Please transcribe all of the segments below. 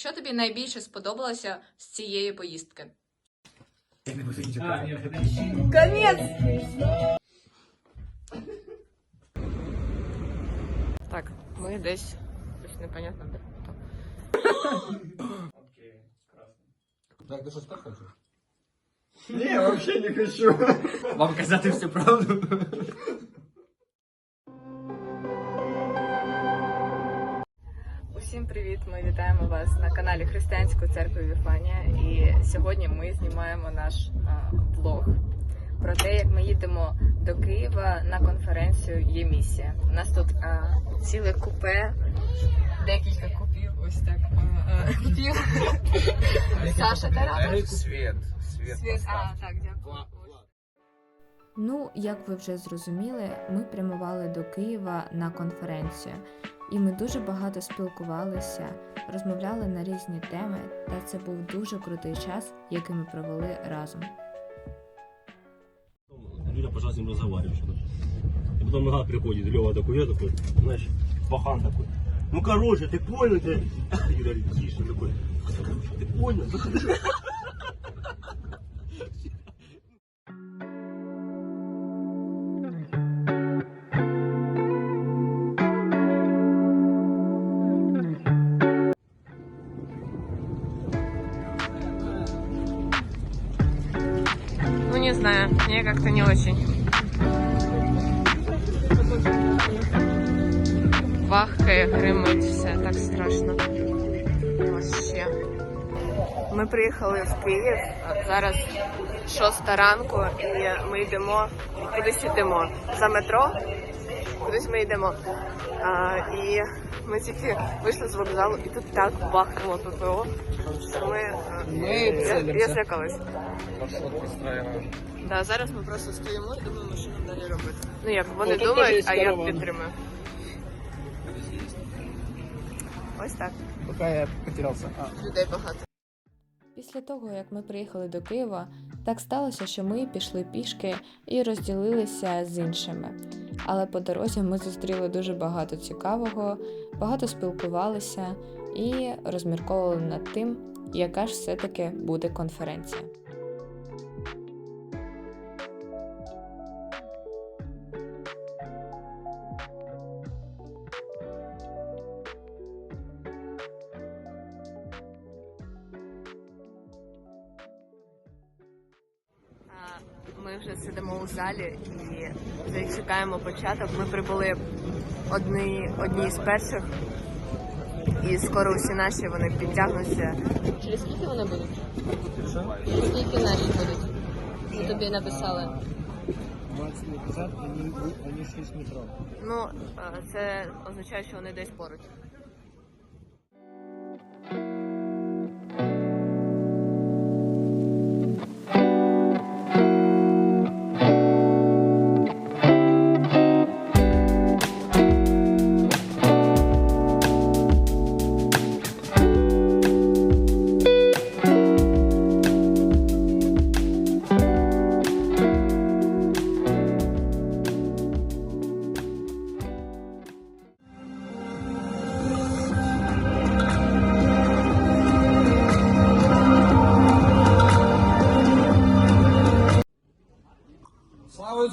що тобі найбільше сподобалося з цієї поїздки? Конець! Так, ми десь десь непонятно де. Так, ти щось так хочеш? Ні, взагалі не хочу. Вам казати всю правду? Усім привіт! Ми вітаємо вас на каналі Християнської церкви Віфанія. І сьогодні ми знімаємо наш а, влог про те, як ми їдемо до Києва на конференцію Є місія. У нас тут а, ціле купе, декілька купів, ось так. Купів. Саша Тарасов. Світ. Світ. Світ. А, так, дякую. Ну, як ви вже зрозуміли, ми прямували до Києва на конференцію, і ми дуже багато спілкувалися, розмовляли на різні теми, та це був дуже крутий час, який ми провели разом. Люля пошла с ним разговаривать что-то. И потом нога приходит, Лева такой, я такой, знаешь, пахан такой. Ну, короче, ты понял, ты... Юля говорит, тише, такой. Ты понял? Знаю, мне как-то не очень. Бахкає, гримить, все так страшно. Вообще. Ми приїхали в Київ. Зараз шоста ранку, і ми йдемо кудись йдемо. За метро. Кудись ми йдемо. А, і ми тільки вийшли з вокзалу, і тут так бахнуло ППО, що ми, е, я, я злякалась. Да, зараз ми просто стоїмо і думаємо, що нам далі робити. Ну як вони думають, а я підтримую. Ось так. Поки я потерявся. Людей багато. Після того, як ми приїхали до Києва, так сталося, що ми пішли пішки і розділилися з іншими. Але по дорозі ми зустріли дуже багато цікавого, багато спілкувалися і розмірковували над тим, яка ж все-таки буде конференція. Ми вже сидимо у залі і вже чекаємо початок. Ми прибули одні, одні з перших, і скоро усі наші вони підтягнуться. Через скільки вони будуть? Скільки наші будуть? Що тобі написали? 20 вони, вони 6 метров. Ну, це означає, що вони десь поруч.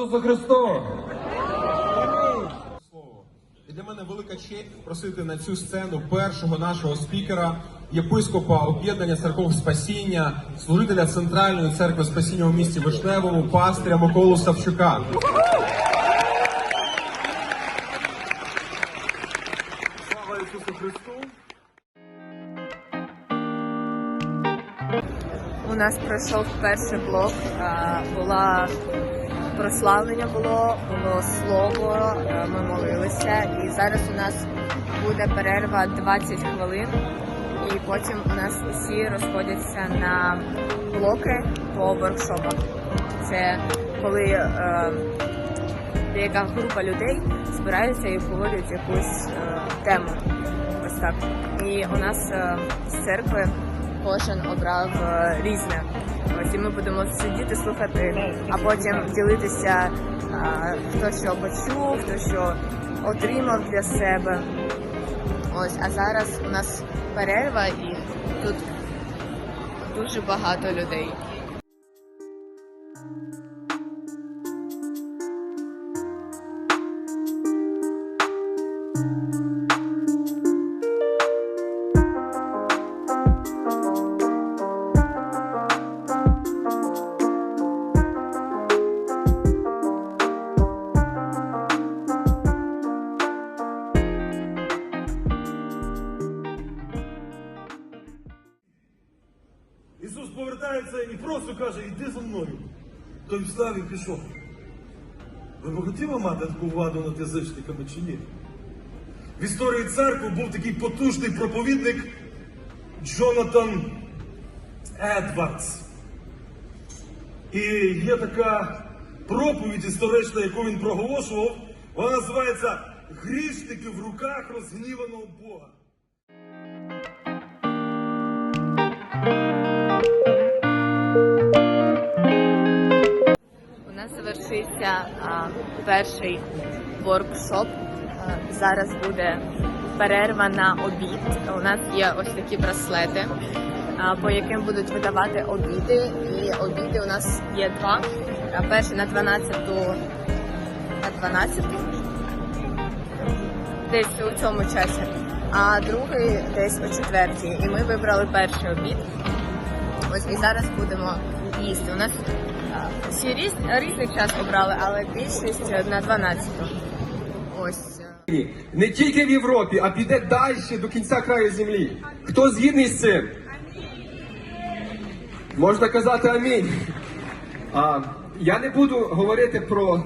Ісусу Христу! І для мене велика честь просити на цю сцену першого нашого спікера, єпископа об'єднання церков спасіння, служителя Центральної церкви спасіння у місті Вишневому, пастиря Миколу Савчука. Слава Ісусу Христу! У нас пройшов перший блок, була прославлення було, було слово, ми молилися, і зараз у нас буде перерва 20 хвилин, і потім у нас усі розходяться на блоки по воркшопах. Це коли е, деяка група людей збираються і обговорюють якусь е, тему. Ось так. І у нас е, з церкви кожен обрав е, різне. Ось і ми будемо сидіти, слухати, а потім ділитися, хто що почув, хто що отримав для себе. Ось, а зараз у нас перерва і тут дуже багато людей. Ісус Той встав і пішов. Ви б хотіли мати таку владу над язичниками чи ні? В історії церкви був такий потужний проповідник Джонатан Едвардс. І є така проповідь історична, яку він проголошував. Вона називається Грішники в руках розгніваного Бога. Завершився а, перший воркшоп. А, зараз буде перерва на обід. У нас є ось такі браслети, а, по яким будуть видавати обіди. І обіди у нас є два. А, Перший на 12 на 12 десь у цьому часі, а другий десь о четвертій. І ми вибрали перший обід. Ось і зараз будемо їсти. У нас всі різ, різний час обрали, але більшість на 12. Ось. е. не тільки в Європі, а піде далі до кінця краю землі. Хто згідний з цим? Можна казати амінь. А, я не буду говорити про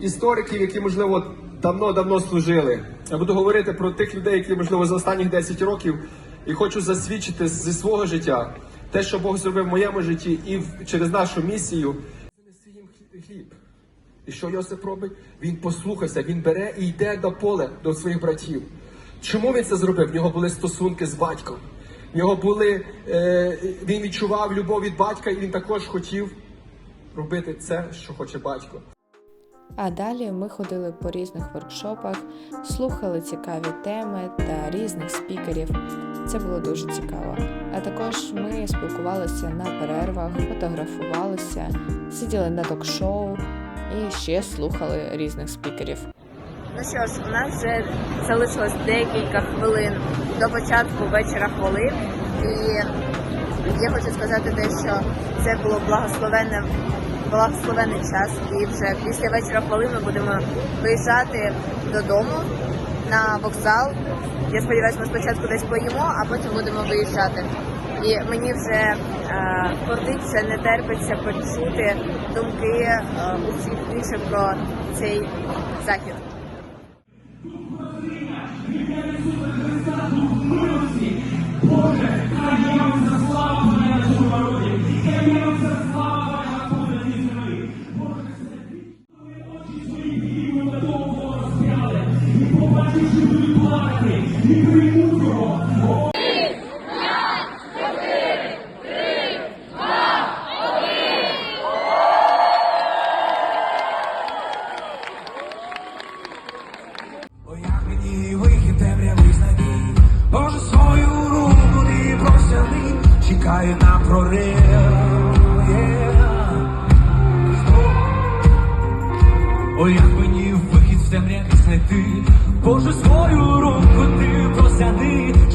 істориків, які, можливо, давно-давно служили. Я буду говорити про тих людей, які, можливо, за останніх 10 років і хочу засвідчити зі свого життя те, що Бог зробив в моєму житті і через нашу місію. Хліб. І що Йосип робить? Він послухався, він бере і йде до поле до своїх братів. Чому він це зробив? В нього були стосунки з батьком. В нього були, е, він відчував любов від батька, і він також хотів робити це, що хоче батько. А далі ми ходили по різних воркшопах, слухали цікаві теми та різних спікерів. Це було дуже цікаво. А також ми спілкувалися на перервах, фотографувалися, сиділи на ток-шоу і ще слухали різних спікерів. Ну що ж, у нас вже залишилось декілька хвилин до початку вечора хвилин. І я хочу сказати те, що це було благословенне, благословенний час. І вже після вечора хвилин ми будемо виїжджати додому на вокзал. Я сподіваюся, ми спочатку десь поїмо, а потім будемо виїжджати. І мені вже е, кортить, вже не терпиться почути думки е, усіх інших про цей захід.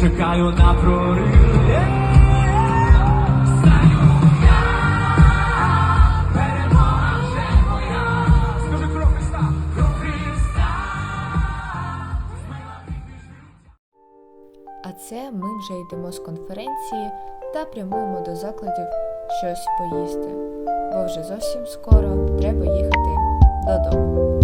Чекаю на прорив. А це ми вже йдемо з конференції та прямуємо до закладів щось поїсти, бо вже зовсім скоро треба їхати додому.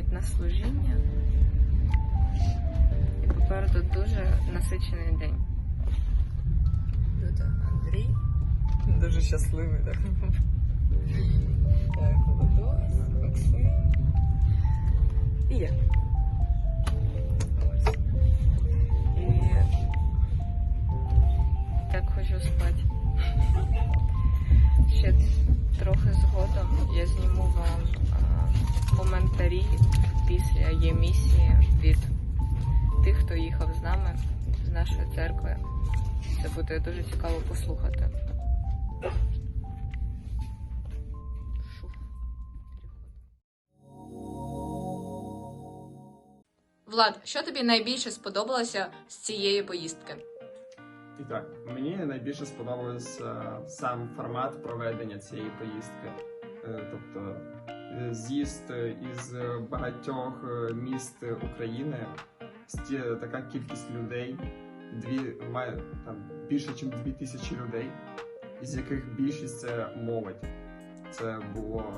чекають на служіння. І попереду дуже насичений день. Тут Андрій. Дуже щасливий, так? Так, Владос, Максим. І я. Ось. І так хочу спати. Ще трохи згодом я зніму вам а, Коментарі після є місії від тих, хто їхав з нами з нашої церкви. Це буде дуже цікаво послухати. Шух. Влад, що тобі найбільше сподобалося з цієї поїздки? І так, мені найбільше сподобався сам формат проведення цієї поїздки. Е, Тобто е, з'їзд із багатьох е, міст України, така кількість людей, дві має там більше, ніж дві тисячі людей, із яких більшість це молодь. Це було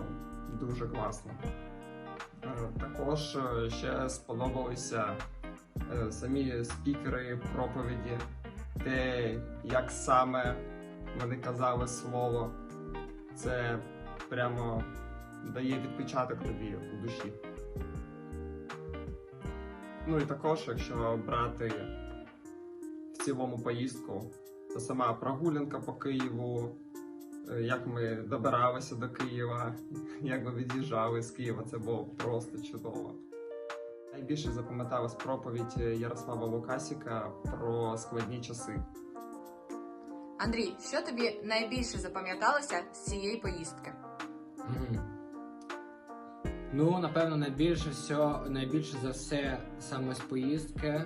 дуже класно. Е, Також е, ще сподобалися е, самі спікери проповіді те, як саме вони казали слово, це прямо дає відпечаток тобі у душі. Ну і також, якщо брати в цілому поїздку, то сама прогулянка по Києву, е, як ми добиралися до Києва, як ми від'їжджали з Києва, це було просто чудово. Найбільше запам'яталась проповідь Ярослава Лукасіка про складні часи. Андрій, що тобі найбільше запам'яталося з цієї поїздки? Мгм. Ну, напевно, найбільше всього, найбільше за все саме з поїздки.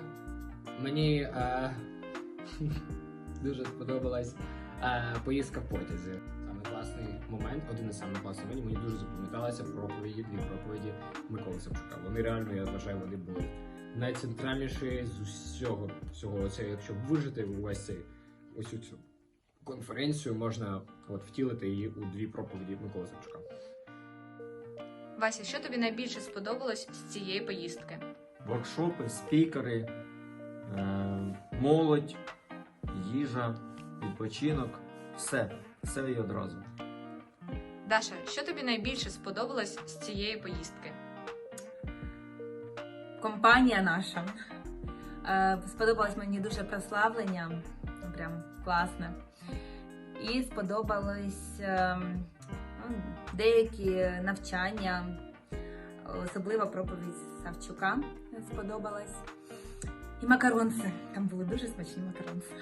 Мені е, дуже сподобалась е, поїздка в потязі. Саме класний момент, один із самих класних моментів, мені дуже запам'яталися проповіді, дві проповіді Миколи Савчука. Вони реально, я вважаю, вони були найцентральніші з усього всього. Це якщо вижити увесь цей ось цю конференцію, можна от втілити її у дві проповіді Миколи Савчука. Вася, що тобі найбільше сподобалось з цієї поїздки? воркшопи, спікери, е, молодь, їжа, відпочинок, все, все і одразу. Даша, що тобі найбільше сподобалось з цієї поїздки? компанія наша. Е, Сподобалось мені дуже прославлення, ну, прям класне. І сподобались ем, деякі навчання, особливо проповідь Савчука сподобалась. І макаронси. Там були дуже смачні макаронси.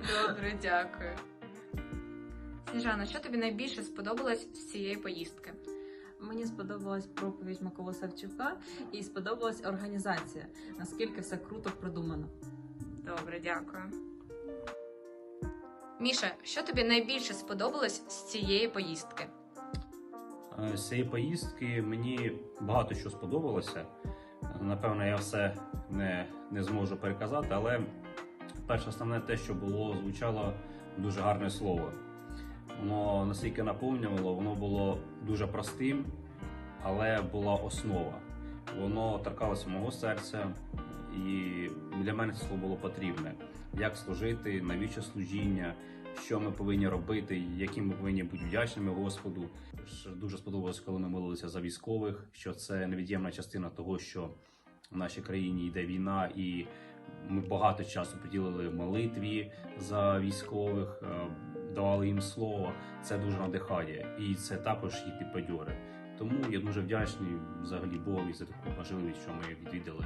Добре, дякую. Сніжана, що тобі найбільше сподобалось з цієї поїздки? Мені сподобалась проповідь Миколи Савчука і сподобалась організація, наскільки все круто продумано. Добре, дякую. Міша, що тобі найбільше сподобалось з цієї поїздки? Е, З цієї поїздки мені багато що сподобалося. Напевно, я все не, не зможу переказати, але перше основне те, що було, звучало дуже гарне слово. Воно настільки наповнювало, воно було дуже простим, але була основа. Воно торкалося мого серця, і для мене це слово було потрібне. Як служити, навіщо служіння, що ми повинні робити, які ми повинні бути вдячними Господу. Дуже сподобалось, коли ми молилися за військових, що це невід'ємна частина того, що в нашій країні йде війна, і ми багато часу приділили молитві за військових, е, давали їм слово. Це дуже надихає, і це також їх підбадьори. Тому я дуже вдячний взагалі Богові за таку можливість, що ми відвідали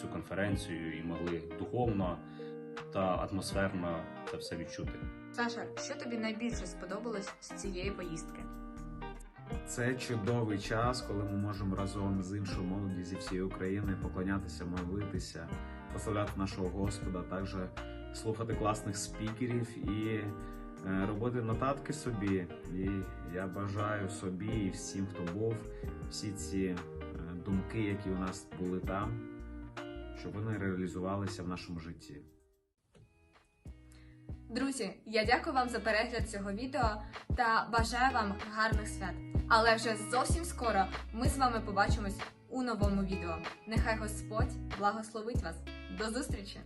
цю конференцію і могли духовно та атмосферно це все відчути. Саша, що тобі найбільше сподобалось з цієї поїздки? Це чудовий час, коли ми можемо разом з іншою молоді зі всієї України поклонятися, молитися, прославляти нашого Господа, також слухати класних спікерів і е, робити нотатки собі. І я бажаю собі і всім, хто був, всі ці е, думки, які у нас були там, щоб вони реалізувалися в нашому житті. Друзі, я дякую вам за перегляд цього відео та бажаю вам гарних свят. Але вже зовсім скоро ми з вами побачимось у новому відео. Нехай Господь благословить вас. До зустрічі!